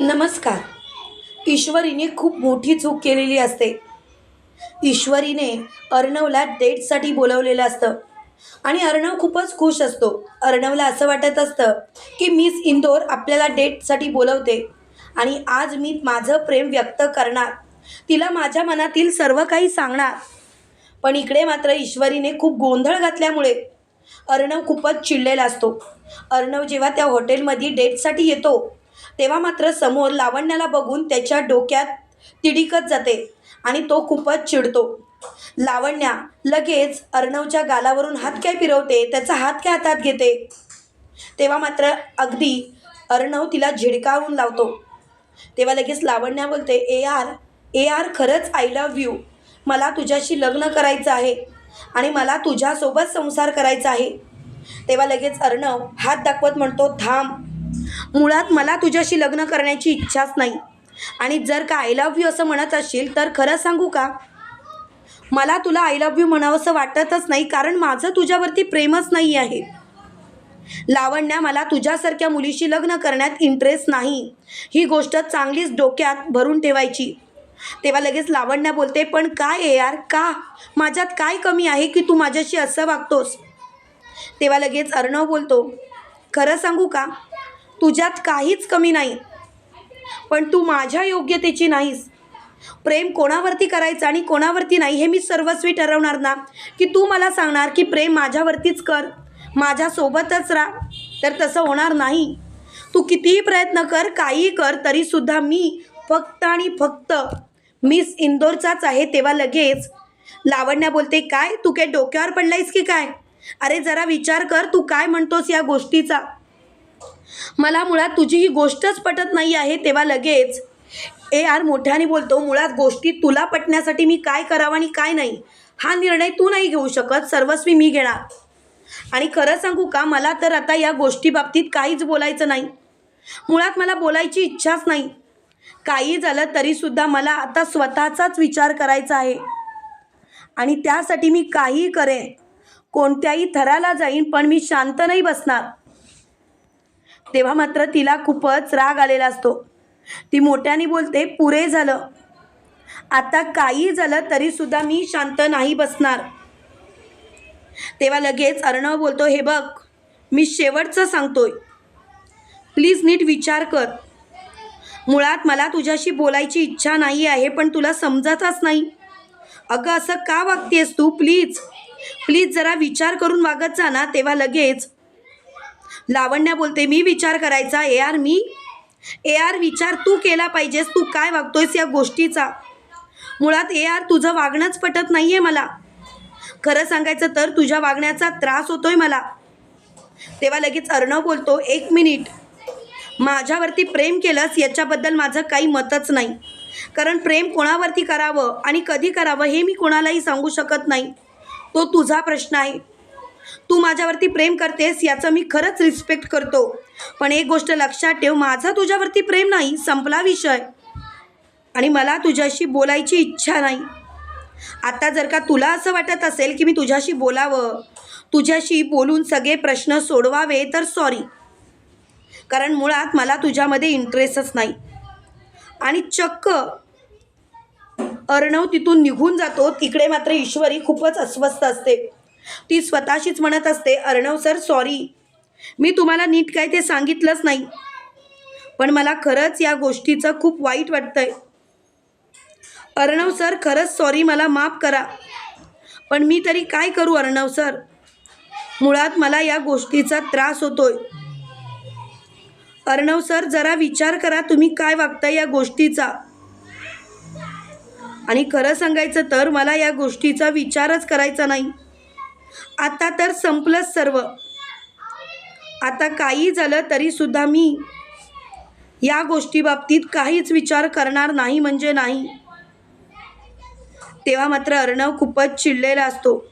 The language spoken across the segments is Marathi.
नमस्कार. ईश्वरीने खूप मोठी चूक केलेली असते. ईश्वरीने अर्णवला डेटसाठी बोलवलेलं असतं. आणि अर्णव खूपच खुश असतो. अर्णवला असं वाटत असतं की मिस इंदोर आपल्याला डेटसाठी बोलवते. आणि आज मी माझं प्रेम व्यक्त करणार. तिला माझ्या मनातील सर्व काही सांगणार. पण इकडे मात्र ईश्वरीने खूप गोंधळ घातल्यामुळे अर्णव खूपच चिडलेला असतो. अर्णव जेव्हा त्या हॉटेलमध्ये डेटसाठी येतो तेव्हा मात्र समोर लावण्याला बघून त्याच्या डोक्यात तिडिकत जाते आणि तो खूपच चिडतो. लावण्या लगेच अर्णवच्या गालावरून हात काय फिरवते त्याचा हात काय हातात घेते? तेव्हा मात्र अगदी अर्णव तिला झिडकावून लावतो. तेव्हा लगेच लावण्या बोलते ए आर ए आर खरंच आय लव्ह यू मला तुझ्याशी लग्न करायचं आहे आणि मला तुझ्यासोबत संसार करायचा आहे. तेव्हा लगेच अर्णव हात दाखवत म्हणतो थांब मुळात मला तुझ्याशी लग्न करण्याची इच्छाच नाही. आणि जर का आय लव्ह यू असं म्हणत असशील तर खरं सांगू का? मला तुला आय लव्ह यू म्हणावंसं वाटतच नाही कारण माझं तुझ्यावरती प्रेमच नाही आहे. लावण्या मला तुझ्यासारख्या मुलीशी लग्न करण्यात इंटरेस्ट नाही. ही गोष्ट चांगलीच डोक्यात भरून ठेवायची. तेव्हा लगेच लावण्या बोलते पण काय आहे यार का? माझ्यात काय कमी आहे की तू माझ्याशी असं वागतोस? तेव्हा लगेच अर्णव बोलतो खरं सांगू का? तुझ्यात काहीच कमी नाही. पण तू माझ्या योग्यतेची नाहीस. प्रेम कोणावरती करायचं आणि कोणावरती नाही हे मी सर्वस्वी ठरवणार ना. की तू मला सांगणार की प्रेम माझ्यावरतीच कर. माझ्यासोबतच राहा. तर तसं होणार नाही. तू कितीही प्रयत्न कर काहीही कर तरीसुद्धा मी फक्त आणि फक्त मिस इंदोरचाच आहे तेव्हा लगेच. लावण्या बोलते काय? तू काय डोक्यावर पडलायस की काय? अरे जरा विचार कर तू काय म्हणतोस या गोष्टीचा? मला मुळात तुझी ही गोष्टच पटत नाही आहे तेव्हा लगेच. ए आर मोठ्याने बोलतो मुळात गोष्टी तुला पटण्यासाठी मी काय करावं आणि काय नाही? हा निर्णय तू नाही घेऊ शकत सर्वस्वी मी घेणार. आणि खरं सांगू का मला तर आता या गोष्टीबाबतीत काहीच बोलायचं नाही. मुळात मला बोलायची इच्छाच नाही. काही झालं तरीसुद्धा मला आता स्वतःचाच विचार करायचा आहे. आणि त्यासाठी मी काहीही करेन. कोणत्याही थराला जाईन पण मी शांत नाही बसणार. तेव्हा मात्र तिला खूपच राग आलेला असतो. ती मोठ्याने बोलते पुरे झालं. आता काही झालं तरीसुद्धा मी शांत नाही बसणार. तेव्हा लगेच अर्णव बोलतो हे बघ मी शेवटचं सांगतोय. प्लीज नीट विचार कर. मुळात मला तुझ्याशी बोलायची इच्छा नाही आहे पण तुला समजतच नाही. अगं असं का वागतेस तू? प्लीज. प्लीज जरा विचार करून वागत जा ना. तेव्हा लगेच लावण्या बोलते मी विचार करायचा A R me? A R विचार तू केला पाहिजेस तू काय वागतोयस या गोष्टीचा? मुळात ए आर तुझं वागणंच पटत नाही आहे मला. खरं सांगायचं तर तुझ्या वागण्याचा त्रास होतोय मला. तेव्हा लगेच अर्णव बोलतो एक मिनिट. माझ्यावरती प्रेम केलंस याच्याबद्दल माझं काही मतच नाही. कारण प्रेम कोणावरती करावं आणि कधी करावं हे मी कोणालाही सांगू शकत नाही. तो तुझा प्रश्न आहे. तू माझ्यावरती प्रेम करतेस याचं मी खरंच रिस्पेक्ट करतो. पण एक गोष्ट लक्षात ठेव माझं तुझ्यावरती प्रेम नाही संपला विषय. आणि मला तुझ्याशी बोलायची इच्छा नाही. आता जर का तुला असं वाटत असेल की मी तुझ्याशी बोलावं तुझ्याशी बोलून सगळे प्रश्न सोडवावे तर सॉरी कारण मुळात मला तुझ्यामध्ये इंटरेस्टच नाही. आणि चक्क अर्णव तिथून निघून जातो तिकडे मात्र ईश्वरी खूपच अस्वस्थ असते. ती स्वतःशीच म्हणत असते अर्णव सर सॉरी मी तुम्हाला नीट काय ते सांगितलंच नाही. पण मला खरंच या गोष्टीचं खूप वाईट वाटतंय. अर्णव सर खरंच सॉरी मला माफ करा. पण मी तरी काय करू अर्णव सर? मुळात मला या गोष्टीचा त्रास होतोय. अर्णव सर जरा विचार करा तुम्ही काय वागता या गोष्टीचा? आणि खरं सांगायचं तर मला या गोष्टीचा विचारच करायचा नाही. आता तर संपलंच सर्व. आता काही झालं तरीसुद्धा मी या गोष्टीबाबतीत काहीच विचार करणार नाही म्हणजे नाही. तेव्हा मात्र अर्णव खूपच चिडलेला असतो.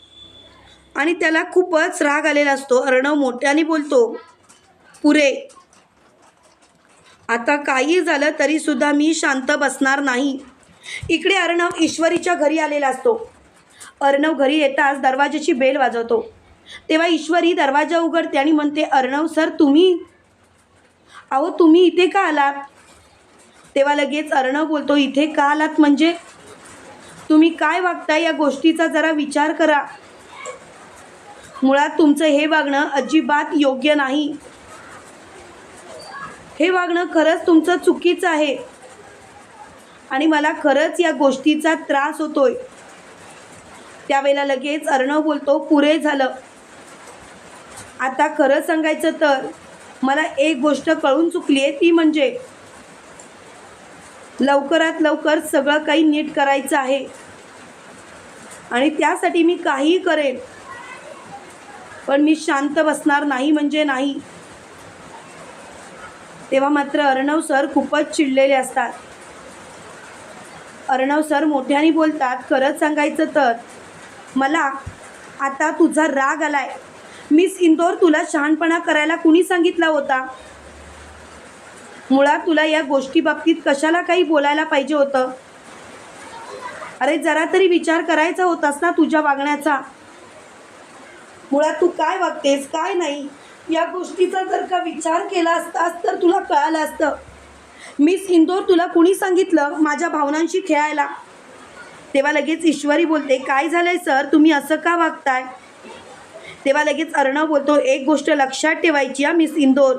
आणि त्याला खूपच राग आलेला असतो. अर्णव मोठ्याने बोलतो पुरे आता काही झालं तरीसुद्धा मी शांत बसणार नाही. इकडे अर्णव ईश्वरीच्या घरी आलेला असतो. अर्णव घरी येताच दरवाजाची बेल वाजवतो. तेव्हा ईश्वरी दरवाजा उघडते आणि म्हणते अर्णव सर तुम्ही? अहो तुम्ही इथे का आलात? तेव्हा लगेच अर्णव बोलतो इथे का आलात म्हणजे? तुम्ही काय वागता या गोष्टीचा जरा विचार करा. मुळात तुमचं हे वागणं अजिबात योग्य नाही. हे वागणं खरंच तुमचं चुकीचं आहे. आणि मला खरंच या गोष्टीचा त्रास होतोय. त्यावेळेला लगेच अर्णव बोलतो पुरे झालं. आता खरं सांगायचं तर मला एक गोष्ट कळून चुकली आहे ती म्हणजे लवकरात लवकर सगळं काही नीट करायचं आहे. आणि त्यासाठी मी काहीही करेन पण मी शांत बसणार नाही म्हणजे नाही. तेव्हा मात्र अर्णव सर खूपच चिडलेले असतात. अर्णव सर मोठ्याने बोलतात खरंच सांगायचं तर मला आता तुझा राग आलाय. मिस इंदोर तुला शहाणपणा करायला कुणी सांगितला होता? मुळात तुला या गोष्टी बाबतीत कशाला काही बोलायला पाहिजे होतं? अरे जरा तरी विचार करायचा होतास ना तुझ्या वागण्याचा? मुळात तू काय वागतेस काय नाही? या गोष्टीचा जर का विचार केला असतास तर तुला कळालं असतं. मिस इंदोर तुला कुणी सांगितलं माझ्या भावनांशी खेळायला? तेव्हा लगेच ईश्वरी बोलते काय झालंय सर? तुम्ही असं का वागताय? तेव्हा लगेच अर्णव बोलतो एक गोष्ट लक्षात ठेवायची हा मिस इंदोर.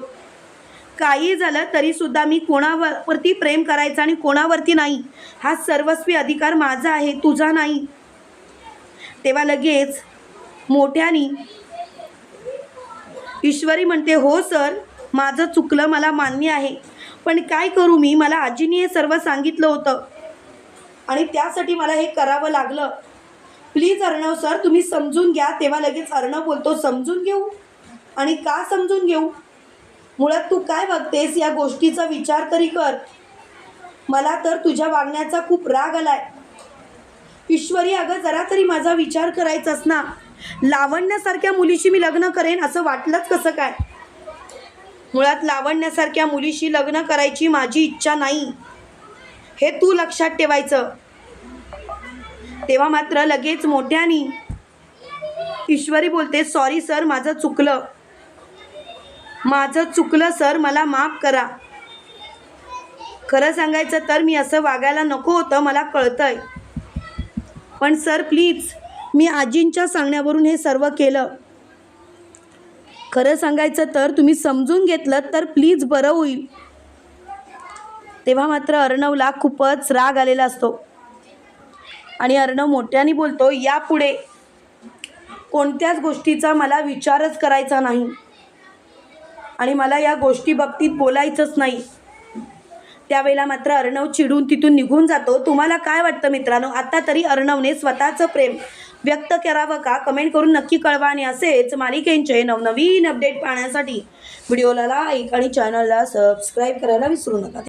काही झालं तरीसुद्धा मी कोणावरती प्रेम करायचं आणि कोणावरती नाही. हा सर्वस्वी अधिकार माझा आहे तुझा नाही. तेव्हा लगेच मोठ्यानी ईश्वरी म्हणते हो सर माझं चुकलं मला मान्य आहे. पण काय करू मी? मला आजीने हे सर्व सांगितलं होतं. आणि त्यासाठी मला हे करावं लागलं. प्लीज अर्णव सर तुम्ही समजून घ्या. तेव्हा लगेच अर्णव बोलतो समजून घेऊ? आणि का समजून घेऊ? मुळात तू काय बघतेस? या गोष्टीचा विचार तरी कर. मला तर तुझ्या वागण्याचा खूप राग आलाय. ईश्वरी अगं जरा तरी माझा विचार करायचाच ना. लावण्यासारख्या मुलीशी मी लग्न करेन असं वाटलंच कसं काय? मुळात लावण्यासारख्या मुलीशी लग्न करायची माझी इच्छा नाही. हे तू लक्षात ठेवायचं. तेव्हा मात्र लगेच मोठ्यानी ईश्वरी बोलते सॉरी सर माझं चुकलं. माझं चुकलं सर मला माफ करा. खरं सांगायचं तर मी असं वागायला नको होतं मला कळतंय. पण सर प्लीज मी आजींच्या सांगण्यावरून हे सर्व केलं. खरं सांगायचं तर तुम्ही समजून घेतलं तर प्लीज बरं होईल. तेव्हा मात्र अर्णवला खूपच राग आलेला असतो. आणि अर्णव मोठ्याने बोलतो यापुढे कोणत्याच गोष्टीचा मला विचारच करायचा नाही. आणि मला या गोष्टी बाबतीत बोलायचंच नाही. त्यावेळेला मात्र अर्णव चिडून तिथून निघून जातो. तुम्हाला काय वाटतं मित्रांनो? आता तरी अर्णवने स्वतःचं प्रेम व्यक्त करावं का? कमेंट करून नक्की कळवा आणि असेच मालिकेंचे नवनवीन अपडेट पाहण्यासाठी व्हिडिओला लाईक आणि चॅनलला सबस्क्राईब करायला विसरू नका.